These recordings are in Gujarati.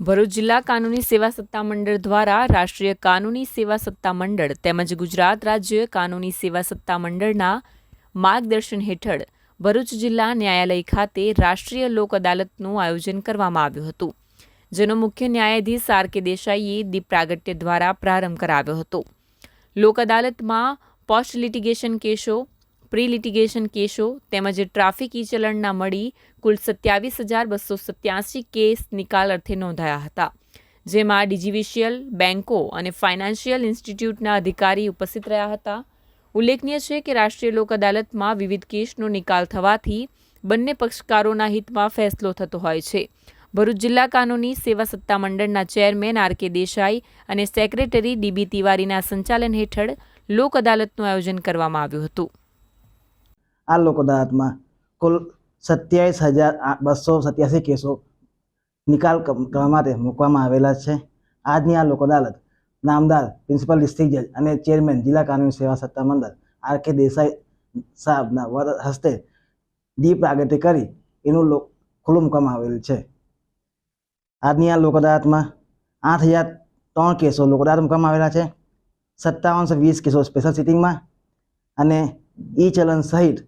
ભરૂચ જિલ્લા કાનૂની સેવા સત્તા મંડળ દ્વારા રાષ્ટ્રીય કાનૂની સેવા સત્તા મંડળ તેમજ ગુજરાત રાજ્ય કાનૂની સેવા સત્તા મંડળના માર્ગદર્શન હેઠળ ભરૂચ જિલ્લા ન્યાયાલય ખાતે રાષ્ટ્રીય લોક અદાલતનું આયોજન કરવામાં આવ્યું હતું, જેનો મુખ્ય ન્યાયાધીશ આર કે દેસાઈએ દીપ પ્રાગટ્ય દ્વારા પ્રારંભ કરાવ્યો હતો. લોક અદાલતમાં પોસ્ટ લિટિગેશન કેસો પ્રી લિટિગેશન કેસો તેમજ ટ્રાફિક ઈ ચલણના મળી કુલ સત્યાવીસ હજાર બસો સત્યાસી કેસ નિકાલ અર્થે નોંધાયા હતા, જેમાં ડિજિવિશિયલ, બેન્કો અને ફાઇનાન્શિયલ ઇન્સ્ટિટ્યૂટના અધિકારી ઉપસ્થિત રહ્યા હતા. ઉલ્લેખનીય છે કે રાષ્ટ્રીય લોક અદાલતમાં વિવિધ કેસનો નિકાલ થવાથી બંને પક્ષકારોના હિતમાં ફેસલો થતો હોય છે. ભરૂચ જિલ્લા કાનૂની સેવા સત્તા મંડળના ચેરમેન આર કે દેસાઈ અને સેક્રેટરી ડીબી તિવારીના સંચાલન હેઠળ લોક અદાલતનું આયોજન કરવામાં આવ્યું હતું. આ લોકો અદાલતમાં કુલ સત્યાવીસ હજાર બસો સત્યાસી કેસો નિકાલ કરવા માટે મૂકવામાં આવેલા છે. આજની આ લોક અદાલત નામદાર પ્રિન્સિપલ ડિસ્ટ્રિક્ટ જજ અને ચેરમેન જિલ્લા કાનૂની સેવા સત્તા મંડળ આર કે દેસાઈ સાહેબના વર, હસ્તે દીપ પ્રાગટ્ય કરી એનું લોક ખુલ્લું મૂકવામાં આવેલું છે. આજની આ લોક અદાલતમાં આઠ હજાર ત્રણ કેસો લોક અદાલત મૂકવામાં આવેલા છે. સત્તાવનસો વીસ કેસો સ્પેશિયલ સિટિંગમાં અને ઈ ચલણ સહિત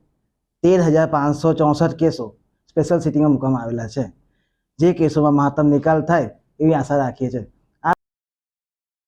તેર હજાર પાંચસો ચોસઠ કેસો સ્પેશિયલ સિટિંગમાં મૂકવામાં આવેલા છે. જે કેસોમાં મહત્તમ નિકાલ થાય એવી આશા રાખીએ છીએ.